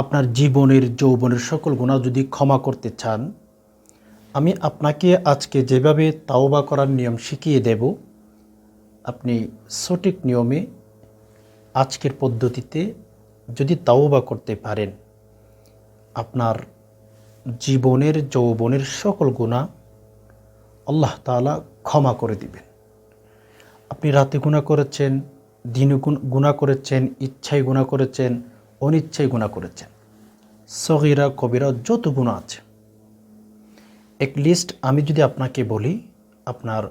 আপনার জীবনের, যৌবনের সকল গুণা যদি ক্ষমা করতে চান, আমি আপনাকে আজকে যেভাবে তাওবা করার নিয়ম শিখিয়ে দেব, আপনি সঠিক নিয়মে আজকের পদ্ধতিতে যদি তাওবা করতে পারেন, আপনার জীবনের, যৌবনের সকল গুণা আল্লাহ তাআলা ক্ষমা করে দিবেন। আপনি রাতে গুণা করেছেন, দিনে গুণা করেছেন, ইচ্ছায় গুণা করেছেন অনিচ্ছায় গুণা করেছেন। সগিরা কবিরা যত গুণা আছে। এক লিস্ট আমি যদি আপনাকে বলি, আপনার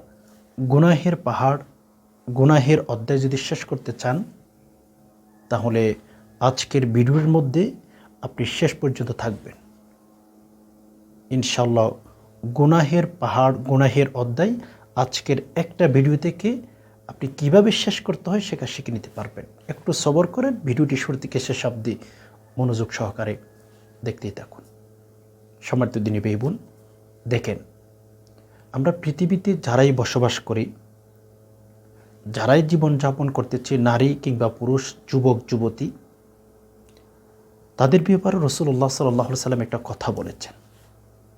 গুনাহের পাহাড়, গুনাহের অধ্যায় যদি শেষ করতে চান, তাহলে আজকের ভিডিওর মধ্যে আপনি শেষ পর্যন্ত থাকবেন। ইনশাল্লাহ গুনাহের পাহাড়, গুনাহের অধ্যায় আজকের একটা ভিডিও থেকে আপনি কীভাবে শেষ করতে হয় সেটা শিখে নিতে পারবেন। একটু সবর করেন, ভিডিওটি শুরু থেকে শেষ অবধি মনোযোগ সহকারে দেখতেই থাকুন। সমর্থ দিনী বেই বোন, দেখেন, আমরা পৃথিবীতে যারাই বসবাস করি, যারাই জীবনযাপন করতেছে, নারী কিংবা পুরুষ, যুবক, যুবতী, তাদের ব্যাপারে রসুল্লাহ সাল্লাহ সাল্লাম একটা কথা বলেছেন।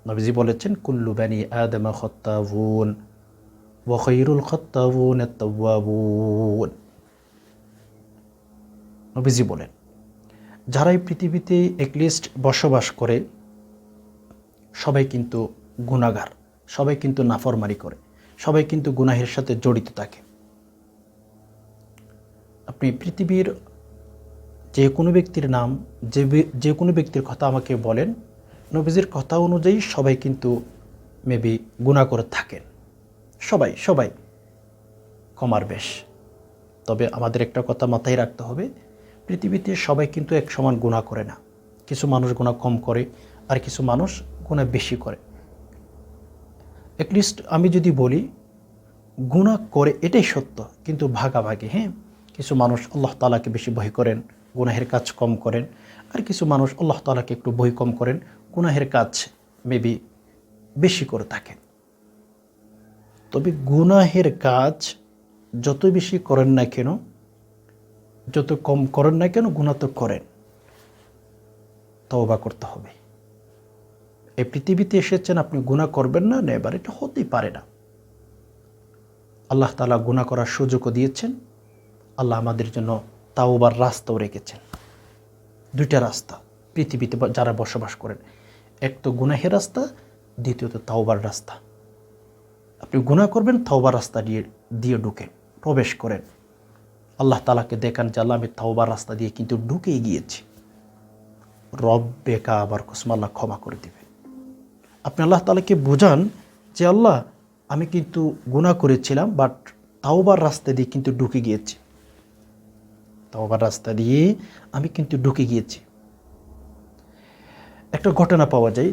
নবীজি বলেছেন, কুল্লু বানি আদমা খত্তাবুন। ওয়াখৈরুল খত্তাবুন নবীজি বলেন, যারা এই পৃথিবীতে একলিস্ট বসবাস করে, সবাই কিন্তু গুণাগার সবাই কিন্তু নাফরমারি করে, সবাই কিন্তু গুনাহের সাথে জড়িত থাকে। আপনি পৃথিবীর যে কোনো ব্যক্তির নাম, যে যে কোনো ব্যক্তির কথা আমাকে বলেন, নবীজির কথা অনুযায়ী সবাই কিন্তু মেবি গুণা করে থাকেন। সবাই সবাই কমার বেশ। তবে আমাদের একটা কথা মাথায় রাখতে হবে, পৃথিবীতে সবাই কিন্তু এক সমান গুণা করে না। কিছু মানুষ গুণা কম করে, আর কিছু মানুষ গুণা বেশি করে। অ্যাটলিস্ট আমি যদি বলি, গুণা করে এটাই সত্য, কিন্তু ভাগাভাগি হ্যাঁ? কিছু মানুষ আল্লাহ তালাকে বেশি ভয় করেন, গুনাহের কাজ কম করেন, আর কিছু মানুষ আল্লাহ তালাকে একটু ভয় কম করেন, গুনাহের কাজ মেবি বেশি করে থাকেন। তবে গুনাহের কাজ যত বেশি করেন না কেন, যত কম করেন না কেন গুণা তো করেন। তওবা করতে হবে। এই পৃথিবীতে এসেছেন, আপনি গুণা করবেন না না, এবার এটা হতেই পারে না। আল্লাহ তালা গুণা করার সুযোগও দিয়েছেন। আল্লাহ আমাদের জন্য তাওবার রাস্তাও রেখেছেন। দুইটা রাস্তা পৃথিবীতে যারা বসবাস করেন, এক তো গুনাহের রাস্তা, দ্বিতীয়ত তাওবার রাস্তা। আপনি গুনাহ করবেন, তাওবার রাস্তা দিয়ে দিয়ে ঢুকেন প্রবেশ করেন। আল্লাহ তালাকে দেখান যে, আল্লাহ আমি তাওবার রাস্তা দিয়ে কিন্তু ঢুকেই গিয়েছি। রব বেকা আবার কুসমাল্লাহ ক্ষমা করে দিবেন। আপনি আল্লাহ তালাকে বোঝান যে, আল্লাহ আমি কিন্তু গুনাহ করেছিলাম বাট তাওবার রাস্তা দিয়ে কিন্তু ঢুকে গিয়েছি। তাওবার রাস্তা দিয়ে আমি কিন্তু ঢুকে গিয়েছি। একটা ঘটনা পাওয়া যায়।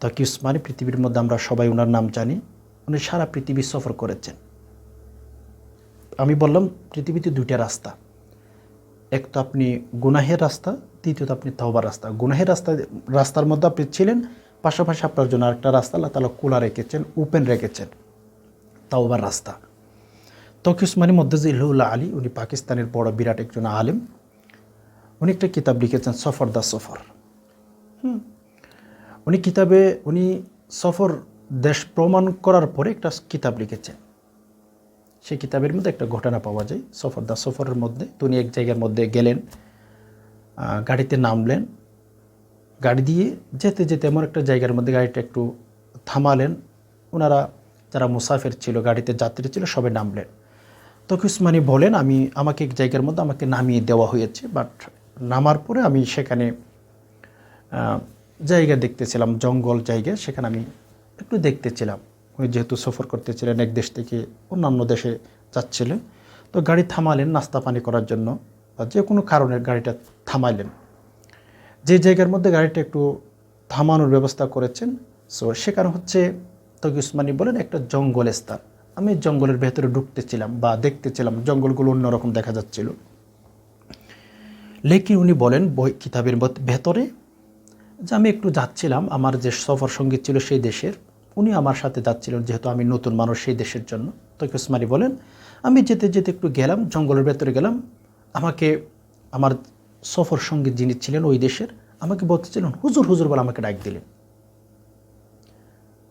তাকি উসমানী পৃথিবীর মধ্যে আমরা সবাই ওনার নাম জানি। উনি সারা পৃথিবী সফর করেছেন। আমি বললাম, পৃথিবীতে দুইটা রাস্তা। এক তো আপনি গুনাহের রাস্তা, দ্বিতীয়ত আপনি তাওবার রাস্তা। গুনাহের রাস্তা, রাস্তার মধ্যে আপনি ছিলেন, পাশাপাশি আপনার জন্য আরেকটা রাস্তা আল্লাহ তালা খোলা রেখেছেন, ওপেন রেখেছেন। তাওবার রাস্তা। তকি উসমানী মদ্দাজিল্লাহ আলী, উনি পাকিস্তানের বড় বিরাট একজন আলেম। উনি একটা কিতাব লিখেছেন, সফর দা সফর। হুম। উনি কিতাবে, উনি সফর দেশ প্রমাণ করার পরে একটা কিতাব লিখেছেন সেই কিতাবের মধ্যে একটা ঘটনা পাওয়া যায়। সফর, দা সফরের মধ্যে তো উনি এক জায়গার মধ্যে গেলেন গাড়িতে নামলেন। গাড়ি দিয়ে যেতে যেতে এমন একটা জায়গার মধ্যে গাড়িটা একটু থামালেন। ওনারা যারা মুসাফির ছিল, গাড়িতে যাত্রী ছিল সবে নামলেন। তখন উসমানী বলেন, আমি, আমাকে এক জায়গার মধ্যে আমাকে নামিয়ে দেওয়া হয়েছে, বাট নামার পরে আমি সেখানে জায়গা দেখতেছিলাম, জঙ্গল জায়গা, সেখানে আমি একটু দেখতেছিলাম। উনি যেহেতু সফর করতেছিলেন এক দেশ থেকে অন্যান্য দেশে যাচ্ছিলেন। তো গাড়ি থামালেন নাস্তা পানি করার জন্য বা যে কোনো কারণে গাড়িটা থামাইলেন যে জায়গার মধ্যে গাড়িটা একটু থামানোর ব্যবস্থা করেছেন, সো সে কারণ হচ্ছে তকি উসমানী বলেন একটা জঙ্গল স্থান। আমি জঙ্গলের ভেতরে ঢুকতেছিলাম বা দেখতেছিলাম, জঙ্গলগুলো অন্যরকম দেখা যাচ্ছিল। লেকিন উনি বলেন বই কিতাবের ভেতরে যে আমি একটু যাচ্ছিলাম, আমার যে সফর সংগীত ছিল সেই দেশের উনি আমার সাথে যাচ্ছিলেন, যেহেতু আমি নতুন মানুষ সেই দেশের জন্য। তকি উসমানী বলেন, আমি যেতে যেতে একটু গেলাম, জঙ্গলের ভেতরে গেলাম। আমাকে, আমার সফর সঙ্গে যিনি ছিলেন ওই দেশের, আমাকে বলতেছিলেন, হুজুর হুজুর বলে আমাকে ডাক দিলেন।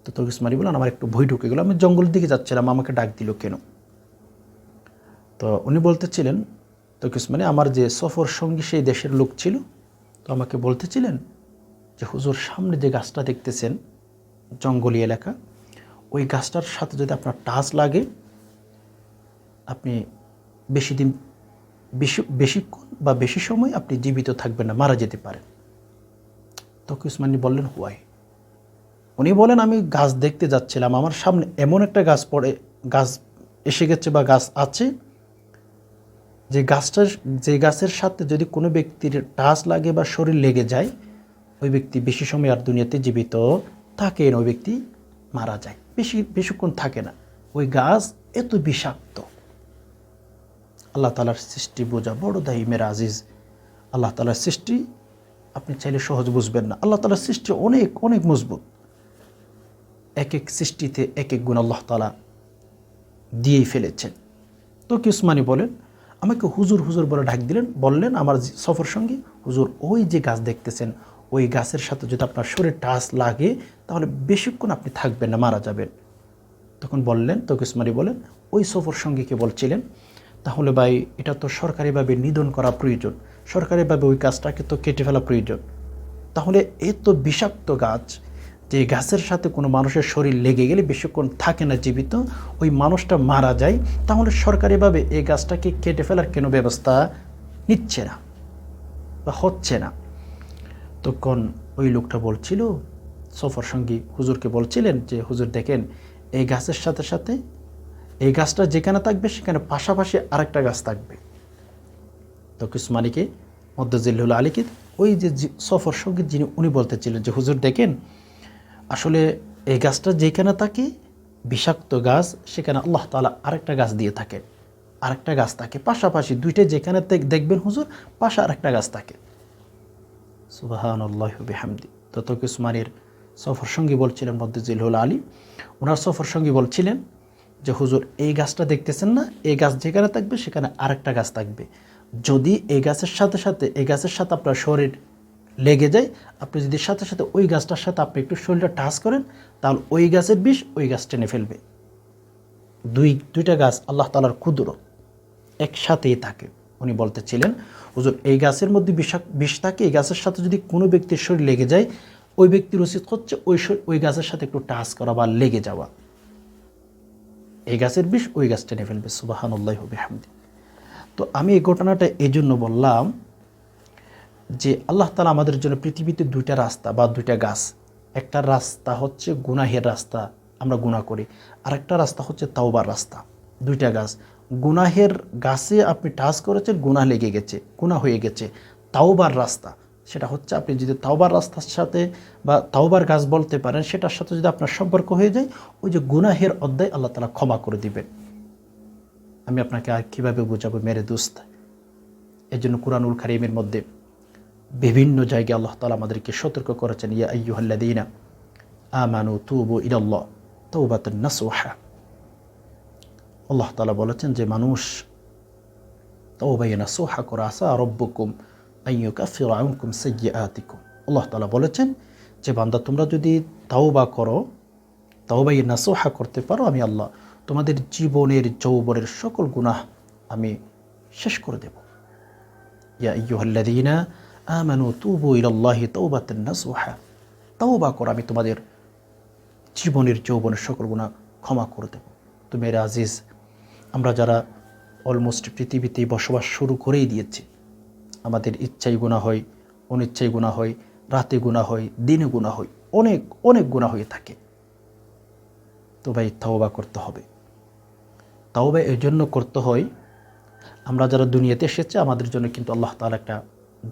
তো তর্ক ইসমানি বলেন, আমার একটু ভয় ঢুকে গেল। আমি জঙ্গলের দিকে যাচ্ছিলাম, আমাকে ডাক দিল কেন? তো উনি বলতেছিলেন তর্ক ইসমানি আমার যে সফর সঙ্গী সেই দেশের লোক ছিল। তো আমাকে বলতেছিলেন যে, হুজুর, সামনে যে গাছটা দেখতেছেন জঙ্গলি এলাকা, ওই গাছটার সাথে যদি আপনার টাচ লাগে, আপনি বেশি দিন, বেশি বেশিক্ষণ বা বেশি সময় আপনি জীবিত থাকবেন না, মারা যেতে পারেন তখন উসমানী বললেন, হুয়াই? উনি বলেন, আমি গাছ দেখতে যাচ্ছিলাম, আমার সামনে এমন একটা গাছ পড়ে, গাছ এসে গেছে বা গাছ আছে, যে গাছটার, যে গাছের সাথে যদি কোনো ব্যক্তির টাচ লাগে বা শরীর লেগে যায়, ওই ব্যক্তি বেশি সময় আর দুনিয়াতে জীবিত থাকে না, ওই ব্যক্তি মারা যায়। বেশি, বেশিক্ষণ থাকে না। ওই গাছ এত বিষাক্ত। আল্লাহ তালার সৃষ্টি বোঝা বড় দায়ী মেরা আজিজ। আল্লাহ তালার সৃষ্টি আপনি চাইলে সহজ বুঝবেন না। আল্লাহ তালার সৃষ্টি অনেক অনেক মজবুত। এক এক সৃষ্টিতে এক এক গুণ আল্লাহ তালা দিয়েই ফেলেছেন। তো কি উসমানি বলেন, আমাকে হুজুর হুজুর বলে ডাক দিলেন, বললেন আমার সফর সঙ্গী, হুজুর ওই যে গাছ দেখতেছেন, ওই গাছের সাথে যদি আপনার শরীর টাচ লাগে তাহলে বেশিক্ষণ আপনি থাকবেন না, মারা যাবেন। তখন বললেন তো উসমানি বলেন ওই সফর সঙ্গীকে বলছিলেন? তাহলে ভাই, এটা তো সরকারিভাবে নিধন করা প্রয়োজন। সরকারিভাবে ওই গাছটাকে তো কেটে ফেলা প্রয়োজন। তাহলে এ তো বিষাক্ত গাছ, যে গাছের সাথে কোনো মানুষের শরীর লেগে গেলে বেশিক্ষণ থাকে না জীবিত, ওই মানুষটা মারা যায়, তাহলে সরকারিভাবে এই গাছটাকে কেটে ফেলার কেন ব্যবস্থা নিচ্ছে না বা হচ্ছে না। তখন ওই লোকটা বলছিল সফর সঙ্গী হুজুরকে বলছিলেন যে, হুজুর, দেখেন, এই গাছের সাথে সাথে এই গাছটা যেখানে থাকবে, সেখানে পাশাপাশি আরেকটা গাছ থাকবে। তো কিসমানিকে মদ্দাজিল্লুল আলীকে ওই যে সফর সঙ্গী যিনি, উনি বলতেছিলেন যে, হুজুর, দেখেন, আসলে এই গাছটা যেখানে থাকে, বিষাক্ত গাছ, সেখানে আল্লাহ তালা আরেকটা গাছ দিয়ে থাকেন আরেকটা গাছ থাকে। পাশাপাশি দুইটা যেখানে দেখবেন হুজুর, পাশে আরেকটা গাছ থাকে। সুবাহান আল্লাহ বেহামদি। তত কিসমানের সফর সঙ্গী বলছিলেন মদ্দাজিল্লুল আলী। ওনার সফর সঙ্গী বলছিলেন যে, হুজুর, এই গাছটা দেখতেছেন না? এই গাছ যেখানে থাকবে, সেখানে আরেকটা গাছ থাকবে। যদি এই গাছের সাথে সাথে, এই গাছের সাথে আপনার শরীর লেগে যায়, আপনি যদি সাথে সাথে ওই গাছটার সাথে আপনি একটু শরীরটা টাচ করেন, তাহলে ওই গাছের বিষ ওই গাছ টেনে ফেলবে। দুই, দুইটা গাছ আল্লাহ তালার ক্ষুদ্র একসাথেই থাকে। উনি বলতেছিলেন হুজুর, এই গাছের মধ্যে বিষাক বিষ থাকে, এই গাছের সাথে যদি কোনো ব্যক্তির শরীর লেগে যায় ওই ব্যক্তির উচিত হচ্ছে ওই ওই গাছের সাথে একটু টাচ করা বা লেগে যাওয়া। এই গাছের বিষ, ওই গাছ টেনে ফেলবে। সুবাহানুল্লাহ হবে হামদি তো আমি এই ঘটনাটা এই জন্য বললাম যে আল্লাহ তালা আমাদের জন্য পৃথিবীতে দুইটা রাস্তা বা দুইটা গাছ। একটা রাস্তা হচ্ছে গুনাহের রাস্তা, আমরা গুণা করি। আরেকটা রাস্তা হচ্ছে তাওবার রাস্তা। দুইটা গাছ। গুনাহের গাছে আপনি টাচ করেছেন, গুনাহ লেগে গেছে গুণা হয়ে গেছে। তাওবার রাস্তা। সেটা হচ্ছে আপনি যদি তাওবার রাস্তার সাথে বা তাওবার গাছ বলতে পারেন, সেটার সাথে যদি আপনার সম্পর্ক হয়ে যায়, ওই যে গুনাহের অধ্যায় আল্লাহ তালা ক্ষমা করে দিবেন। আমি আপনাকে আর কীভাবে বোঝাবো মেরে দুস্ত? এই জন্য কুরআনুল কারিমের মধ্যে বিভিন্ন জায়গায় আল্লাহ তালা আমাদেরকে সতর্ক করেছেন, ইয়া আইয়ুহাল্লাদিনা আমানু তুবু ইলাল্লাহ তৌবাত নাসোহা আল্লাহ তালা বলেছেন যে, মানুষ তৌবাইনা সোহা করা, আসা রব্বকুম সাইয়্যাতিকুম আল্লাহ তালা বলেছেন যে বান্দা তোমরা যদি তাওবা করো তাওবাই নাসোহা করতে পারো, আমি আল্লাহ তোমাদের জীবনের যৌবনের সকল গুনাহ আমি শেষ করে দেব। ইয়া আইয়ুহাল্লাদিনা আমানু তুবু ইলাল্লাহি তাওবাতান নাসুহা। তাওবা করো, আমি তোমাদের জীবনের যৌবনের সকল গুণা ক্ষমা করে দেব। তুমি মেয়েরা আজিজ, আমরা যারা অলমোস্ট পৃথিবীতে বসবাস শুরু করেই দিয়েছি আমাদের ইচ্ছাই গুণা হয় অনিচ্ছাই গুণা হয়, রাতে গুণা হয়, দিনে গুণা হয়, অনেক অনেক গুণা হয়ে থাকে। তো ভাই, তাওবা করতে হবে। তাওবা এই জন্য করতে হয়, আমরা যারা দুনিয়াতে এসেছে, আমাদের জন্য কিন্তু আল্লাহ তালা একটা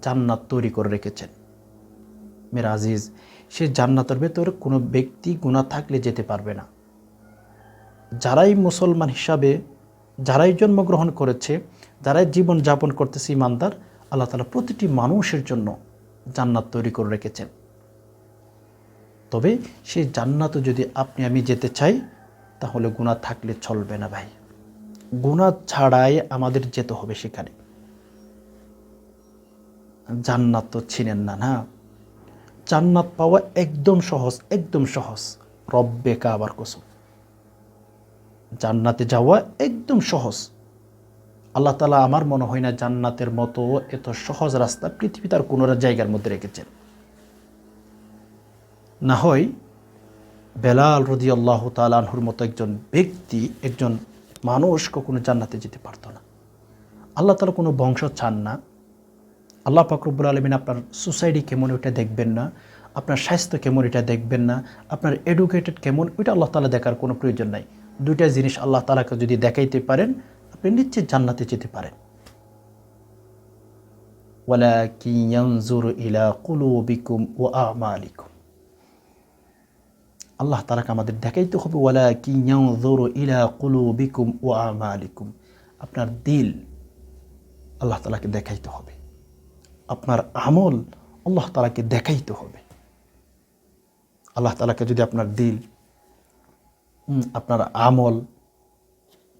জান্নাত তৈরি করে রেখেছেন। মেরা আজিজ, সে জান্নাতের ভেতরে কোনো ব্যক্তি গুণা থাকলে যেতে পারবে না। যারাই মুসলমান হিসাবে, যারাই জন্মগ্রহণ করেছে, যারাই জীবন যাপন করতেছে ইমানদার আল্লাহ তালা প্রতিটি মানুষের জন্য জান্নাত তৈরি করে রেখেছেন। তবে সেই জান্নাতও যদি আপনি আমি যেতে চাই, তাহলে গুণা থাকলে চলবে না ভাই। গুণা ছাড়াই আমাদের যেতে হবে সেখানে। জান্নাত তো ছিনেন না না? জান্নাত পাওয়া একদম সহজ একদম সহজ। রব্বে কাবার কসম। জান্নাতে যাওয়া একদম সহজ। আল্লাহ তালা আমার মনে হয় না জান্নাতের মতো এত সহজ রাস্তা পৃথিবী তার কোনো জায়গার মধ্যে রেখেছেন। না হয় বেলাল রদি আল্লাহ তালাহুর মতো একজন ব্যক্তি, একজন মানুষ কখনো জান্নাতে যেতে পারতো না। আল্লাহ তালা কোনো বংশ চান না। আল্লাহ ফাকরুবুল আলমিন আপনার সোসাইটি কেমন ওইটা দেখবেন না, আপনার স্বাস্থ্য কেমন এটা দেখবেন না, আপনার এডুকেটেড কেমন ওইটা আল্লাহ তালা দেখার কোনো প্রয়োজন নাই। দুইটা জিনিস আল্লাহ তালাকে যদি দেখাইতে পারেন আপনি নিশ্চিত জান্নাতে যেতে পারেন। ওয়ালাকিন ইয়ানজুরু ইলা কুলুবিকুম ওয়া আমালিকুম। আল্লাহ তালাকে আমাদের দেখাইতে হবে ওয়ালা কিয়াউযুরু ইলা কুলুবিকুম ওয়া আমালিকুম। আপনার দিল আল্লাহ তালাকে দেখাইতে হবে। আপনার আমল আল্লাহ তালাকে দেখাইতে হবে। আল্লাহ তালাকে যদি আপনার দিল আপনার আমল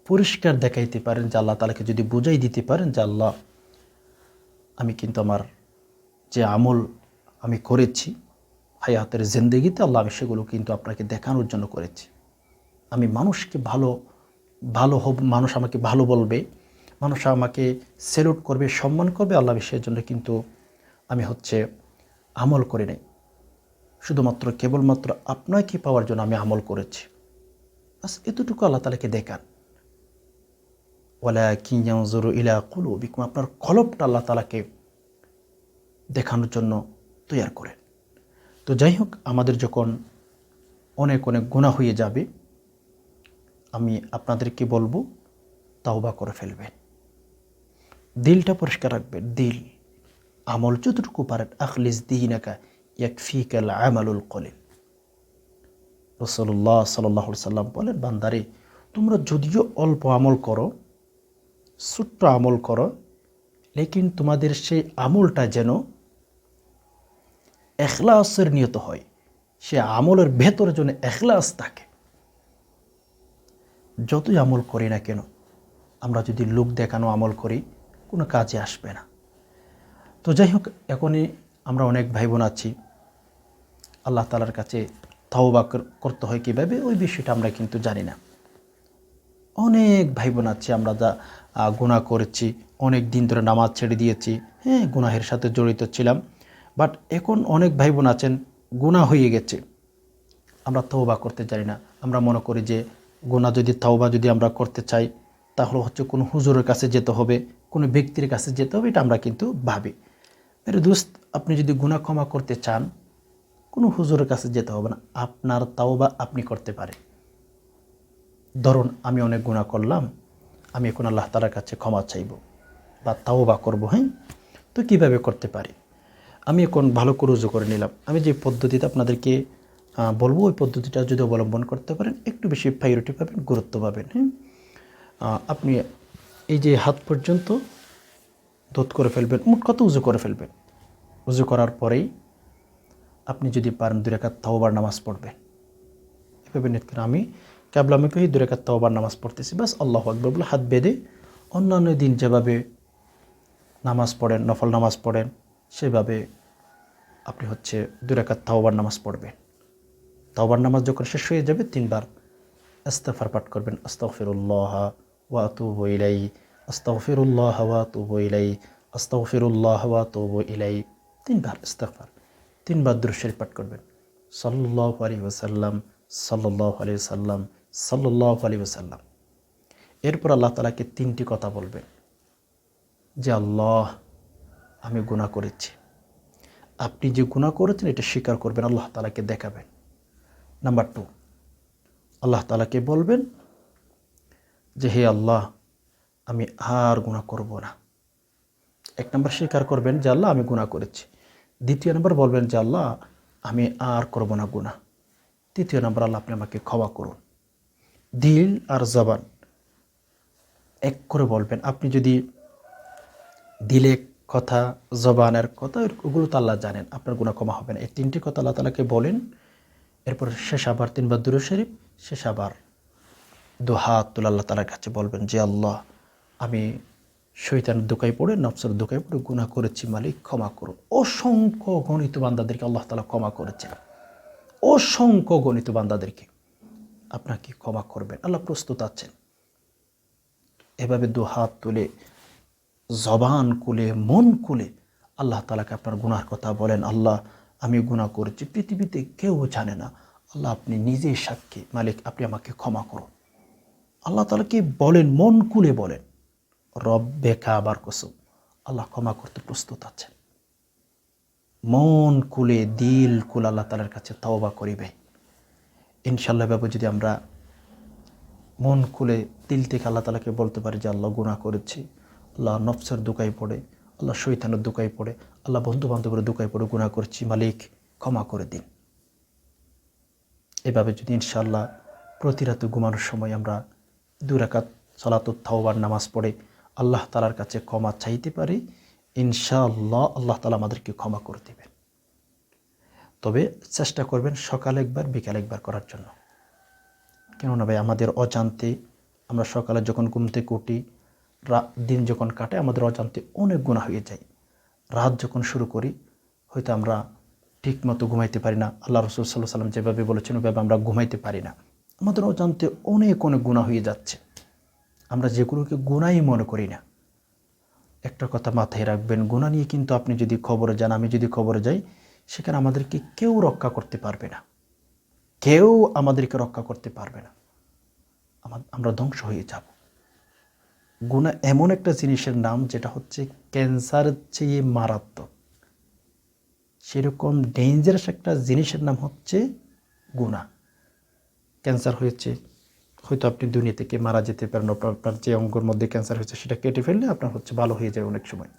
পরিষ্কার দেখাইতে পারেন যে আল্লাহ তালাকে যদি বুঝাই দিতে পারেন যে আল্লাহ, আমি কিন্তু আমার যে আমল আমি করেছি, হায়াতের জিন্দগিতে আল্লাহ আমি সেগুলো কিন্তু আপনাকে দেখানোর জন্য করেছি। আমি মানুষকে ভালো ভালো হব, মানুষ আমাকে ভালো বলবে, মানুষ আমাকে সেলুট করবে, সম্মান করবে, আল্লাহ বিশ্বের জন্য কিন্তু আমি হচ্ছে আমল করি নাই। শুধুমাত্র কেবলমাত্র আপনাকে পাওয়ার জন্য আমি আমল করেছি। বাস এতটুকু আল্লাহ তালাকে দেখান। ওলা কিঞ্জাউজরু ইলা আপনার কলবটা আল্লাহ তালাকে দেখানোর জন্য তৈয়ার করেন। তো যাই হোক, আমাদের যখন অনেক অনেক গুণা হয়ে যাবে, আমি আপনাদেরকে বলব, তাওবা করে ফেলবেন। দিলটা পরিষ্কার রাখবেন। দিল, আমল যতটুকু পারেন, আখলিস দিহিনাকা এক ফিকাল আমালুল কলিল রসল্লাহ সাল্লাহ সাল্লাম বলেন, বান্দারে, তোমরা যদিও অল্প আমল করো ছোট্ট আমল করো, লেকিন তোমাদের সেই আমলটা যেন এখলাসের নিয়ত হয়। সে আমলের ভেতরে যেন এখলাস থাকে। যতই আমল করি না কেন, আমরা যদি লোক দেখানো আমল করি, কোনো কাজে আসবে না। তো যাই হোক, এখনই আমরা অনেক ভাই বোন আছি। আল্লাহ তালার কাছে তাওবা কর- করতে হয় কীভাবে, ওই বিষয়টা আমরা কিন্তু জানি না। অনেক ভাই বোন আছি আমরা যা গুনাহ করেছি, অনেক দিন ধরে নামাজ ছেড়ে দিয়েছি হ্যাঁ গুনাহের সাথে জড়িত ছিলাম। বাট এখন অনেক ভাই বোন আছেন, গুনাহ হয়ে গেছে। আমরা তওবা করতে জানি না। আমরা মনে করি যে গুনাহ যদি, তওবা যদি আমরা করতে চাই, তাহলে হচ্ছে কোনো হুজুরের কাছে যেতে হবে, কোনো ব্যক্তির কাছে যেতে হবে, এটা আমরা কিন্তু ভাবি। মেরে দোস্ত, আপনি যদি গুনাহ ক্ষমা করতে চান, কোনো হুজুরের কাছে যেতে হবে না। আপনার তাওবা আপনি করতে পারেন। ধরুন আমি অনেক গুণা করলাম আমি এখন আল্লাহ তালার কাছে ক্ষমা চাইব বা তাও বা করব হ্যাঁ? তো কীভাবে করতে পারি? আমি এখন ভালো করে উজু করে নিলাম। আমি যে পদ্ধতিতে আপনাদেরকে বলব, ওই পদ্ধতিটা যদি অবলম্বন করতে পারেন, একটু বেশি প্রায়োরিটি পাবেন, গুরুত্ব পাবেন হ্যাঁ? আপনি এই যে হাত পর্যন্ত দোধ করে ফেলবেন, মোট কত উজু করে ফেলবেন। উজু করার পরেই আপনি যদি পারেন দুই রেখাত তাওবার নামাজ পড়বেন। এভাবে নিত আমি ক্যাবলামিকে দু রেখাত তাওবার নামাজ পড়তেছি। বাস আল্লাহ আকবর বলে হাত বেঁধে অন্যান্য দিন যেভাবে নামাজ পড়েন, নফল নামাজ পড়েন, সেভাবে আপনি হচ্ছে দু রেখাত তাওবার নামাজ পড়বেন। তাওবার নামাজ যখন শেষ হয়ে যাবে, তিনবার আস্তাফার পাঠ করবেন। আস্তাগফিরুল্লাহ ওয়া আতুবু ইলাই আস্তাগফিরুল্লাহ ওয়া আতুবু ইলাই আস্তাগফিরুল্লাহ ওয়া আতুবু ইলাই তিনবার ইস্তেগফার, তিনবার দুরূদ পাঠ করবেন। সাল্লাল্লাহু আলাইহি ওয়াসাল্লাম, সাল্লাল্লাহু আলাইহি ওয়াসাল্লাম সাল্লাল্লাহু আলাইহি ওয়াসাল্লাম। এরপর আল্লাহ তালাকে তিনটি কথা বলবেন। যে, আল্লাহ, আমি গুনাহ করেছি। আপনি যে গুনাহ করেছেন, এটা স্বীকার করবেন, আল্লাহ তালাকে দেখাবেন। নাম্বার টু, আল্লাহ তালাকে বলবেন যে, হে আল্লাহ, আমি আর গুণা করব না। এক নম্বর স্বীকার করবেন যে, আল্লাহ, আমি গুণা করেছি। দ্বিতীয় নম্বর বলবেন যে, আল্লাহ, আমি আর করব না গুণা তৃতীয় নম্বর, আল্লাহ, আপনি আমাকে ক্ষমা করুন। দিল আর জবান। এক করে বলবেন, আপনি যদি দিলে কথা জবানের কথা, ওগুলো তো আল্লাহ জানেন, আপনার গুণা ক্ষমা হবে না। এই তিনটি কথা আল্লাহ তালাকে বলেন, এরপর শেষ আবার তিনবার দূরে শরীফ, শেষ আবার দু হাত তুলে আল্লাহ তালার কাছে বলবেন যে আল্লাহ, আমি শৈতানের দোকায় পড়ে, নফসের দোকায় পড়ে গুণা করেছি, মালিক, ক্ষমা করো। অসংখ্য গণিত বান্দাদেরকে আল্লাহ তালা ক্ষমা করেছেন। অসংখ্য গণিত বান্দাদেরকে। আপনাকে ক্ষমা করবেন। আল্লাহ প্রস্তুত আছেন। এভাবে দু হাত তুলে, জবান কুলে মন কুলে আল্লাহ তালাকে আপনার গুনার কথা বলেন, আল্লাহ, আমি গুনাহ করেছি, পৃথিবীতে কেউ জানে না। আল্লাহ, আপনি নিজেই সাক্ষী, মালিক, আপনি আমাকে ক্ষমা করুন। আল্লাহ তালাকে বলেন? মন কুলে বলেন। রব বেকা আবার কসম, আল্লাহ ক্ষমা করতে প্রস্তুত আছেন। মন কুলে দিল কুল আল্লাহ তালার কাছে তওবা করিবে। ইনশাল্লাহ বাবু যদি আমরা মন খুলে তিল থেকে আল্লাহ তালাকে বলতে পারি যে আল্লাহ গুণা করেছি, আল্লাহ নফসের দোকায় পড়ে, আল্লাহ শৈতানের দোকায় পড়ে, আল্লাহ বন্ধু বান্ধবের দোকায় পড়ে গুণা করছি, মালিক ক্ষমা করে দিন। এভাবে যদি ইনশাল্লাহ প্রতি রাতে ঘুমানোর সময় আমরা দুরাকাত সলাত থাওবার নামাজ পড়ে আল্লাহ তালার কাছে ক্ষমা চাইতে পারি ইনশাআল্লাহ আল্লাহ তালা আমাদেরকে ক্ষমা করে দেবেন। তবে চেষ্টা করবেন সকালে একবার, বিকালে একবার করার জন্য। কেননা ভাই, আমাদের অজান্তে আমরা সকালে যখন ঘুম থেকে উঠি রাত দিন যখন কাটে, আমাদের অজান্তে অনেক গুণা হয়ে যায়। রাত যখন শুরু করি, হয়তো আমরা ঠিক মতো ঘুমাইতে পারি না। আল্লাহ রসুল সাল্লাহ সাল্লাম যেভাবে বলেছেন, ওইভাবে আমরা ঘুমাইতে পারি না। আমাদের অজান্তে অনেক অনেক গুণা হয়ে যাচ্ছে। আমরা যেগুলোকে গুণাই মনে করি না। একটা কথা মাথায় রাখবেন গুণা নিয়ে কিন্তু আপনি যদি খবরে যান, আমি যদি খবরে যাই সেখানে আমাদেরকে কেউ রক্ষা করতে পারবে না। কেউ আমাদেরকে রক্ষা করতে পারবে না। আমরা ধ্বংস হয়ে যাব। গুণা এমন একটা জিনিসের নাম যেটা হচ্ছে ক্যান্সারের চেয়ে মারাত্মক। সেরকম ডেঞ্জারাস একটা জিনিসের নাম হচ্ছে গুণা ক্যান্সার হয়েছে, হয়তো আপনি দুনিয়া থেকে মারা যেতে পারেন আপনার যে অঙ্গর মধ্যে ক্যান্সার হয়েছে সেটা কেটে ফেললে আপনার হচ্ছে ভালো হয়ে যায় অনেক সময়।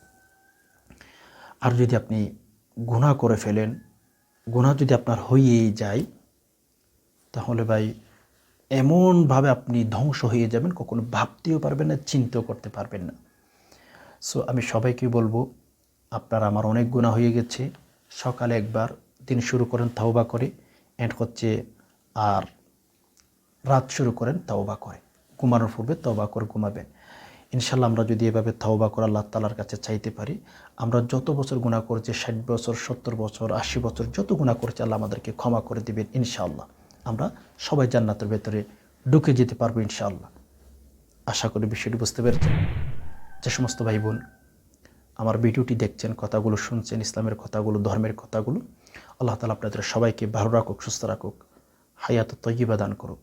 আর যদি আপনি গুণা করে ফেলেন। গুণা যদি আপনার হয়েই যায়, তাহলে ভাই এমনভাবে আপনি ধ্বংস হয়ে যাবেন, কখনো ভাবতেও পারবেন না, চিন্তাও করতে পারবেন না। সো আমি সবাইকে বলব, আপনার আমার অনেক গুণা হয়ে গেছে, সকালে একবার, দিন শুরু করেন, তাওবা করে অ্যান্ড হচ্ছে আর রাত শুরু করেন, তাওবা করে। ঘুমানোর পূর্বে তওবা করে ঘুমাবেন। ইনশাল্লাহ আমরা যদি এভাবে তাওবা করে আল্লাহ তালার কাছে চাইতে পারি, আমরা যত বছর গুণা করেছি, ষাট বছর, সত্তর বছর, আশি বছর, যত গুণা করেছি, আল্লাহ আমাদেরকে ক্ষমা করে দেবেন ইনশাআল্লাহ আমরা সবাই জান্নাতের ভেতরে ঢুকে যেতে পারব ইনশাআল্লাহ আশা করি বিষয়টি বুঝতে পেরেছেন। যে সমস্ত ভাই বোন আমার ভিডিওটি দেখছেন, কথাগুলো শুনছেন, ইসলামের কথাগুলো, ধর্মের কথাগুলো, আল্লাহ তালা আপনাদের সবাইকে ভালো রাখুক, সুস্থ রাখুক, হায়াত তৈবা দান করুক।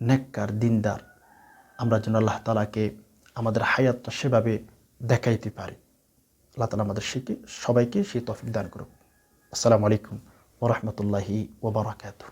নেককার, দিনদার, আমরা যেন আল্লাহ তালাকে আমাদের হায়াতটা সেভাবে দেখাইতে পারি। আল্লাহ তালা আমাদের শিখে সবাইকে সেই তফিক দান করুক। আসসালামু আলাইকুম ওরহমতুল্লাহি ওবরাকাতু